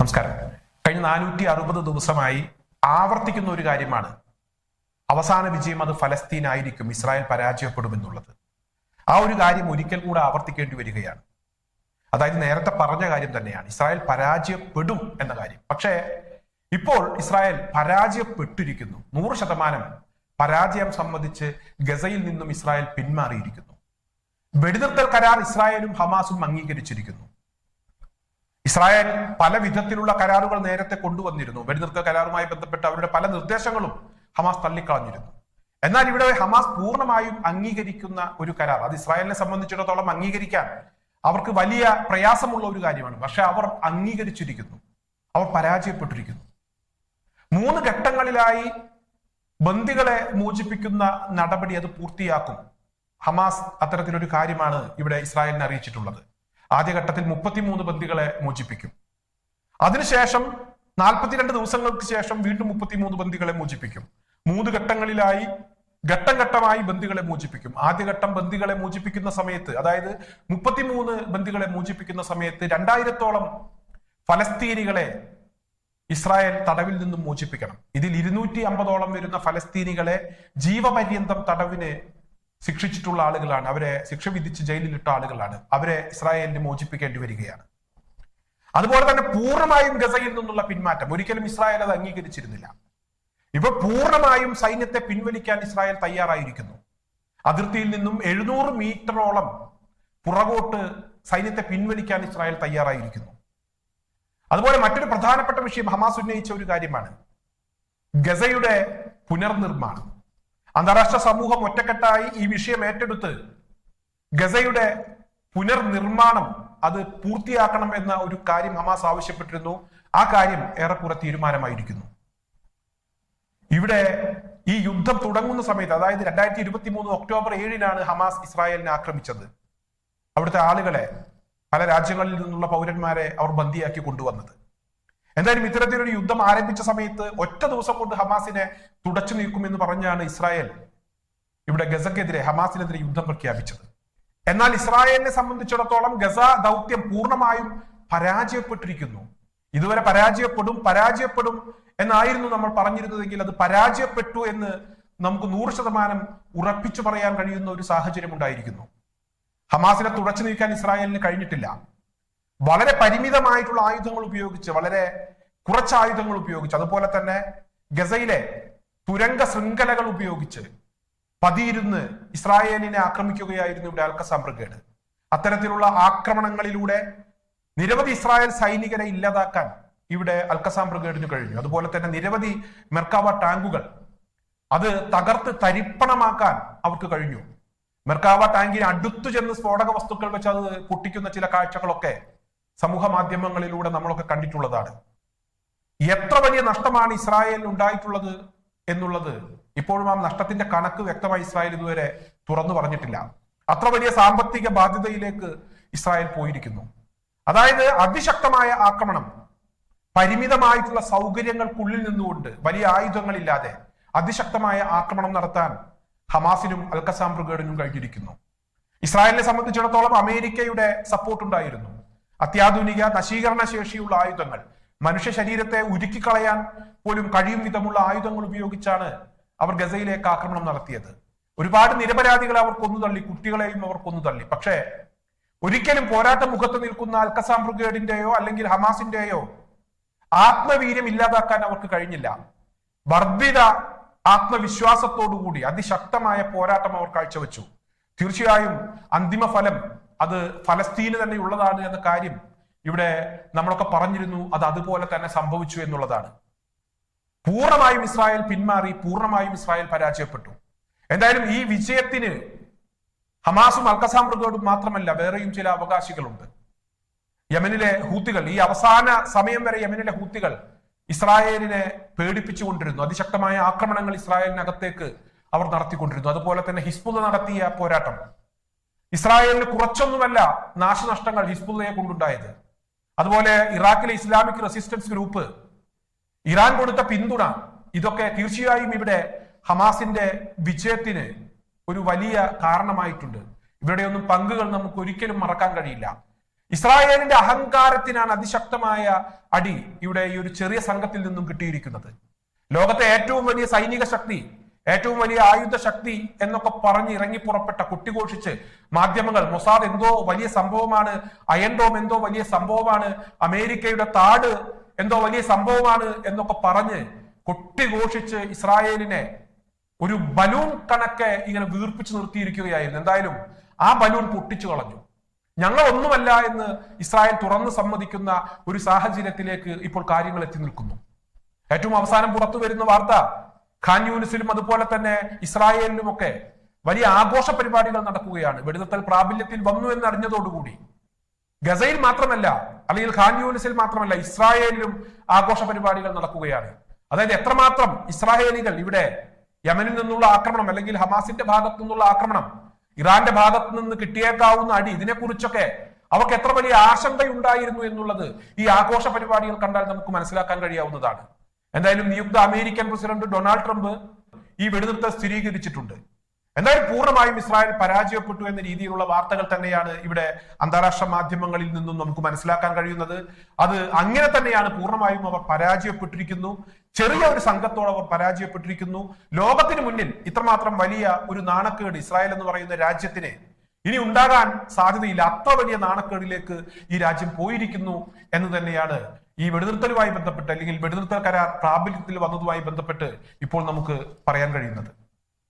നമസ്കാരം. കഴിഞ്ഞ നാനൂറ്റി അറുപത് ദിവസമായി ആവർത്തിക്കുന്ന ഒരു കാര്യമാണ്. അവസാന വിജയം അത് ഫലസ്തീൻ ആയിരിക്കും ഇസ്രായേൽ പരാജയപ്പെടുമെന്നുള്ളത്. ആ ഒരു കാര്യം ഒരിക്കൽ കൂടെ ആവർത്തിക്കേണ്ടി വരികയാണ്. അതായത് നേരത്തെ പറഞ്ഞ കാര്യം തന്നെയാണ് ഇസ്രായേൽ പരാജയപ്പെടും എന്ന കാര്യം. പക്ഷേ ഇപ്പോൾ ഇസ്രായേൽ പരാജയപ്പെട്ടിരിക്കുന്നു. നൂറ് ശതമാനം പരാജയം സംബന്ധിച്ച് ഗസയിൽ നിന്നും ഇസ്രായേൽ പിന്മാറിയിരിക്കുന്നു. വെടിനിർത്തൽ കരാർ ഇസ്രായേലും ഹമാസും അംഗീകരിച്ചിരിക്കുന്നു. ഇസ്രായേൽ പല വിധത്തിലുള്ള കരാറുകൾ നേരത്തെ കൊണ്ടുവന്നിരുന്നു. വെടിനിർത്തൽ കരാറുമായി ബന്ധപ്പെട്ട് അവരുടെ പല നിർദ്ദേശങ്ങളും ഹമാസ് തള്ളിക്കളഞ്ഞിരുന്നു. എന്നാൽ ഇവിടെ ഹമാസ് പൂർണമായും അംഗീകരിക്കുന്ന ഒരു കരാർ അത് ഇസ്രായേലിനെ സംബന്ധിച്ചിടത്തോളം അംഗീകരിക്കാൻ അവർക്ക് വലിയ പ്രയാസമുള്ള ഒരു കാര്യമാണ്. പക്ഷെ അവർ അംഗീകരിച്ചിരിക്കുന്നു. അവർ പരാജയപ്പെട്ടിരിക്കുന്നു. മൂന്ന് ഘട്ടങ്ങളിലായി ബന്ദികളെ മോചിപ്പിക്കുന്ന നടപടി അത് പൂർത്തിയാക്കും. ഹമാസ് അത്തരത്തിലൊരു കാര്യമാണ് ഇവിടെ ഇസ്രായേലിനെ അറിയിച്ചിട്ടുള്ളത്. ആദ്യഘട്ടത്തിൽ മുപ്പത്തിമൂന്ന് ബന്ദികളെ മോചിപ്പിക്കും. അതിനുശേഷം നാൽപ്പത്തിരണ്ട് ദിവസങ്ങൾക്ക് ശേഷം വീണ്ടും മുപ്പത്തിമൂന്ന് ബന്ദികളെ മോചിപ്പിക്കും. മൂന്ന് ഘട്ടങ്ങളിലായി ഘട്ടം ഘട്ടമായി ബന്ദികളെ മോചിപ്പിക്കും. ആദ്യഘട്ടം ബന്ദികളെ മോചിപ്പിക്കുന്ന സമയത്ത് അതായത് മുപ്പത്തിമൂന്ന് ബന്ദികളെ മോചിപ്പിക്കുന്ന സമയത്ത് രണ്ടായിരത്തോളം ഫലസ്തീനികളെ ഇസ്രായേൽ തടവിൽ നിന്നും മോചിപ്പിക്കണം. ഇതിൽ ഇരുന്നൂറ്റി അമ്പതോളം വരുന്ന ഫലസ്തീനികളെ ജീവപര്യന്തം തടവിന് ശിക്ഷിച്ചിട്ടുള്ള ആളുകളാണ്. അവരെ ശിക്ഷ വിധിച്ച് ജയിലിലിട്ട ആളുകളാണ്. അവരെ ഇസ്രായേലിന് മോചിപ്പിക്കേണ്ടി വരികയാണ്. അതുപോലെ തന്നെ പൂർണമായും ഗസയിൽ നിന്നുള്ള പിന്മാറ്റം. ഒരിക്കലും ഇസ്രായേൽ അത് അംഗീകരിച്ചിരുന്നില്ല. ഇപ്പൊ പൂർണമായും സൈന്യത്തെ പിൻവലിക്കാൻ ഇസ്രായേൽ തയ്യാറായിരിക്കുന്നു. അതിർത്തിയിൽ നിന്നും എഴുന്നൂറ് മീറ്ററോളം പുറകോട്ട് സൈന്യത്തെ പിൻവലിക്കാൻ ഇസ്രായേൽ തയ്യാറായിരിക്കുന്നു. അതുപോലെ മറ്റൊരു പ്രധാനപ്പെട്ട വിഷയം ഹമാസ് ഉന്നയിച്ച ഒരു കാര്യമാണ്. ഗസയുടെ പുനർനിർമ്മാണം. അന്താരാഷ്ട്ര സമൂഹം ഒറ്റക്കെട്ടായി ഈ വിഷയം ഏറ്റെടുത്ത് ഗസയുടെ പുനർനിർമ്മാണം അത് പൂർത്തിയാക്കണം എന്ന ഒരു കാര്യം ഹമാസ് ആവശ്യപ്പെട്ടിരുന്നു. ആ കാര്യം ഏറെക്കുറെ തീരുമാനമായിരിക്കുന്നു. ഇവിടെ ഈ യുദ്ധം തുടങ്ങുന്ന സമയത്ത് അതായത് രണ്ടായിരത്തി ഇരുപത്തി മൂന്ന് ഒക്ടോബർ ഏഴിനാണ് ഹമാസ് ഇസ്രായേലിനെ ആക്രമിച്ചത്. അവിടുത്തെ ആളുകളെ പല രാജ്യങ്ങളിൽ നിന്നുള്ള പൗരന്മാരെ അവർ ബന്ദിയാക്കി കൊണ്ടുവന്നത്. എന്തായാലും ഇത്തരത്തിലൊരു യുദ്ധം ആരംഭിച്ച സമയത്ത് ഒറ്റ ദിവസം കൊണ്ട് ഹമാസിനെ തുടച്ചു നീക്കുമെന്ന് പറഞ്ഞാണ് ഇസ്രായേൽ ഇവിടെ ഗസക്കെതിരെ ഹമാസിനെതിരെ യുദ്ധം പ്രഖ്യാപിച്ചത്. എന്നാൽ ഇസ്രായേലിനെ സംബന്ധിച്ചിടത്തോളം ഗസ ദൗത്യം പൂർണമായും പരാജയപ്പെട്ടിരിക്കുന്നു. ഇതുവരെ പരാജയപ്പെടും പരാജയപ്പെടും എന്നായിരുന്നു നമ്മൾ പറഞ്ഞിരുന്നതെങ്കിൽ അത് പരാജയപ്പെട്ടു എന്ന് നമുക്ക് നൂറ് ശതമാനം ഉറപ്പിച്ചു പറയാൻ കഴിയുന്ന ഒരു സാഹചര്യം ഉണ്ടായിരിക്കുന്നു ഹമാസിനെ തുടച്ചു നീക്കാൻ ഇസ്രായേലിന് കഴിഞ്ഞിട്ടില്ല. വളരെ പരിമിതമായിട്ടുള്ള ആയുധങ്ങൾ ഉപയോഗിച്ച് വളരെ കുറച്ച് ആയുധങ്ങൾ ഉപയോഗിച്ച് അതുപോലെ തന്നെ ഗസയിലെ തുരങ്ക ശൃംഖലകൾ ഉപയോഗിച്ച് പതിയിരുന്ന് ഇസ്രായേലിനെ ആക്രമിക്കുകയായിരുന്നു ഇവിടെ അൽക്കസാം ബ്രിഗേഡ് അത്തരത്തിലുള്ള ആക്രമണങ്ങളിലൂടെ നിരവധി ഇസ്രായേൽ സൈനികരെ ഇല്ലാതാക്കാൻ ഇവിടെ അൽക്കസാം ബ്രിഗേഡിന് കഴിഞ്ഞു. അതുപോലെ തന്നെ നിരവധി മെർക്കാവ ടാങ്കുകൾ അത് തകർത്ത് തരിപ്പണമാക്കാൻ അവർക്ക് കഴിഞ്ഞു. മെർക്കാവ ടാങ്കിന് അടുത്തു ചെന്ന് സ്ഫോടക വസ്തുക്കൾ വെച്ച് അത് പൊട്ടിക്കുന്ന ചില കാഴ്ചകളൊക്കെ സമൂഹ മാധ്യമങ്ങളിലൂടെ നമ്മളൊക്കെ കണ്ടിട്ടുള്ളതാണ്. എത്ര വലിയ നഷ്ടമാണ് ഇസ്രായേലിന് ഉണ്ടായിട്ടുള്ളത് എന്നുള്ളത് ഇപ്പോഴും ആ നഷ്ടത്തിന്റെ കണക്ക് വ്യക്തമായി ഇസ്രായേൽ ഇതുവരെ തുറന്നു പറഞ്ഞിട്ടില്ല. അത്ര വലിയ സാമ്പത്തിക ബാധ്യതയിലേക്ക് ഇസ്രായേൽ പോയിരിക്കുന്നു. അതായത് അതിശക്തമായ ആക്രമണം പരിമിതമായിട്ടുള്ള സൗകര്യങ്ങൾക്കുള്ളിൽ നിന്നുകൊണ്ട് വലിയ ആയുധങ്ങളില്ലാതെ അതിശക്തമായ ആക്രമണം നടത്താൻ ഹമാസിനും അൽക്കസാം ബ്രിഗേഡിനും കഴിഞ്ഞിരിക്കുന്നു. ഇസ്രായേലിനെ സംബന്ധിച്ചിടത്തോളം അമേരിക്കയുടെ സപ്പോർട്ട് ഉണ്ടായിരുന്നു. അത്യാധുനിക നശീകരണ ശേഷിയുള്ള ആയുധങ്ങൾ. മനുഷ്യ ശരീരത്തെ ഉരുക്കിക്കളയാൻ പോലും കഴിയും വിധമുള്ള ആയുധങ്ങൾ ഉപയോഗിച്ചാണ് അവർ ഗസയിലേക്ക് ആക്രമണം നടത്തിയത്. ഒരുപാട് നിരപരാധികളെ അവർ കൊന്നു കൊന്നുതള്ളി കുട്ടികളെയും അവർ കൊന്നു കൊന്നുതള്ളി. പക്ഷേ ഒരിക്കലും പോരാട്ട മുഖത്ത് നിൽക്കുന്ന അൽക്കസാം ബ്രിഗേഡിന്റെയോ അല്ലെങ്കിൽ ഹമാസിന്റെയോ ആത്മവീര്യം ഇല്ലാതാക്കാൻ അവർക്ക് കഴിഞ്ഞില്ല. വർദ്ധിത ആത്മവിശ്വാസത്തോടുകൂടി അതിശക്തമായ പോരാട്ടം അവർ കാഴ്ചവെച്ചു. തീർച്ചയായും അന്തിമ ഫലം അത് ഫലസ്തീന് തന്നെ ഉള്ളതാണ് എന്ന കാര്യം ഇവിടെ നമ്മളൊക്കെ പറഞ്ഞിരുന്നു അത് അതുപോലെ തന്നെ സംഭവിച്ചു എന്നുള്ളതാണ്. പൂർണമായും ഇസ്രായേൽ പിന്മാറി പൂർണമായും ഇസ്രായേൽ പരാജയപ്പെട്ടു. എന്തായാലും ഈ വിജയത്തിന് ഹമാസും അൽക്കസാമൃഗോടും മാത്രമല്ല വേറെയും ചില അവകാശികളുണ്ട്. യമനിലെ ഹൂത്തികൾ ഈ അവസാന സമയം വരെ യമനിലെ ഹൂത്തികൾ ഇസ്രായേലിനെ പേടിപ്പിച്ചുകൊണ്ടിരുന്നു. അതിശക്തമായ ആക്രമണങ്ങൾ ഇസ്രായേലിനകത്തേക്ക് അവർ നടത്തിക്കൊണ്ടിരുന്നു. അതുപോലെ തന്നെ ഹിസ്ബുദ് നടത്തിയ പോരാട്ടം. ഇസ്രായേലിന് കുറച്ചൊന്നുമല്ല നാശനഷ്ടങ്ങൾ ഹിസ്ബുള്ളയെ കൊണ്ടുണ്ടായത്. അതുപോലെ ഇറാഖിലെ ഇസ്ലാമിക് റെസിസ്റ്റൻസ് ഗ്രൂപ്പ് ഇറാൻ കൊടുത്ത പിന്തുണ ഇതൊക്കെ തീർച്ചയായും ഇവിടെ ഹമാസിന്റെ വിജയത്തിന് ഒരു വലിയ കാരണമായിട്ടുണ്ട്. ഇവരുടെയൊന്നും പങ്കുകൾ നമുക്ക് ഒരിക്കലും മറക്കാൻ കഴിയില്ല. ഇസ്രായേലിന്റെ അഹങ്കാരത്തിനാണ് അതിശക്തമായ അടി ഇവിടെ ഈ ഒരു ചെറിയ സംഘത്തിൽ നിന്നും കിട്ടിയിരിക്കുന്നത്. ലോകത്തെ ഏറ്റവും വലിയ സൈനിക ശക്തി ഏറ്റവും വലിയ ആയുധ ശക്തി എന്നൊക്കെ പറഞ്ഞ് ഇറങ്ങി പുറപ്പെട്ട കുട്ടിഘോഷിച്ച് മാധ്യമങ്ങൾ മൊസാദ് എന്തോ വലിയ സംഭവമാണ് അയൻഡോം എന്തോ വലിയ സംഭവമാണ് അമേരിക്കയുടെ താട് എന്തോ വലിയ സംഭവമാണ് എന്നൊക്കെ പറഞ്ഞ് കുട്ടിഘോഷിച്ച് ഇസ്രായേലിനെ ഒരു ബലൂൺ കണക്കെ ഇങ്ങനെ വീർപ്പിച്ചു നിർത്തിയിരിക്കുകയായിരുന്നു. എന്തായാലും ആ ബലൂൺ പൊട്ടിച്ചു കളഞ്ഞു. ഞങ്ങൾ ഒന്നുമല്ല എന്ന് ഇസ്രായേൽ തുറന്ന് സമ്മതിക്കുന്ന ഒരു സാഹചര്യത്തിലേക്ക് ഇപ്പോൾ കാര്യങ്ങൾ എത്തി നിൽക്കുന്നു. ഏറ്റവും അവസാനം പുറത്തു വരുന്ന വാർത്ത ഖാൻ യൂനിസിലും അതുപോലെ തന്നെ ഇസ്രായേലിലുമൊക്കെ വലിയ ആഘോഷ പരിപാടികൾ നടക്കുകയാണ്. വെടിനിർത്തൽ പ്രാബല്യത്തിൽ വന്നു എന്ന് അറിഞ്ഞതോടുകൂടി. ഗസയിൽ മാത്രമല്ല അല്ലെങ്കിൽ ഖാൻ യൂനിസിൽ മാത്രമല്ല ഇസ്രായേലിലും ആഘോഷ പരിപാടികൾ നടക്കുകയാണ്. അതായത് എത്രമാത്രം ഇസ്രായേലികൾ ഇവിടെ യമനിൽ നിന്നുള്ള ആക്രമണം അല്ലെങ്കിൽ ഹമാസിന്റെ ഭാഗത്തു നിന്നുള്ള ആക്രമണം ഇറാന്റെ ഭാഗത്തു നിന്ന് കിട്ടിയേക്കാവുന്ന അടി ഇതിനെക്കുറിച്ചൊക്കെ അവർക്ക് എത്ര വലിയ ആശങ്കയുണ്ടായിരുന്നു എന്നുള്ളത് ഈ ആഘോഷ പരിപാടികൾ കണ്ടാൽ നമുക്ക് മനസ്സിലാക്കാൻ കഴിയാവുന്നതാണ്. എന്തായാലും നിയുക്ത അമേരിക്കൻ പ്രസിഡന്റ് ഡൊണാൾഡ് ട്രംപ് ഈ വെടിനിർത്തൽ സ്ഥിരീകരിച്ചിട്ടുണ്ട്. എന്തായാലും പൂർണമായും ഇസ്രായേൽ പരാജയപ്പെട്ടു എന്ന രീതിയിലുള്ള വാർത്തകൾ തന്നെയാണ് ഇവിടെ അന്താരാഷ്ട്ര മാധ്യമങ്ങളിൽ നിന്നും നമുക്ക് മനസ്സിലാക്കാൻ കഴിയുന്നത്. അത് അങ്ങനെ തന്നെയാണ് പൂർണമായും അവർ പരാജയപ്പെട്ടിരിക്കുന്നു. ചെറിയ ഒരു സംഘത്തോട് അവർ പരാജയപ്പെട്ടിരിക്കുന്നു. ലോകത്തിന് മുന്നിൽ ഇത്രമാത്രം വലിയ ഒരു നാണക്കേട് ഇസ്രായേൽ എന്ന് പറയുന്ന രാജ്യത്തിന് ഇനി ഉണ്ടാകാൻ സാധ്യതയില്ല. അത്ര വലിയ നാണക്കേടിലേക്ക് ഈ രാജ്യം പോയിരിക്കുന്നു എന്ന് തന്നെയാണ് ഈ വെടിനിർത്തലുമായി ബന്ധപ്പെട്ട് അല്ലെങ്കിൽ വെടിനിർത്തൽ കരാർ പ്രാബല്യത്തിൽ വന്നതുമായി ബന്ധപ്പെട്ട് ഇപ്പോൾ നമുക്ക് പറയാൻ കഴിയുന്നത്.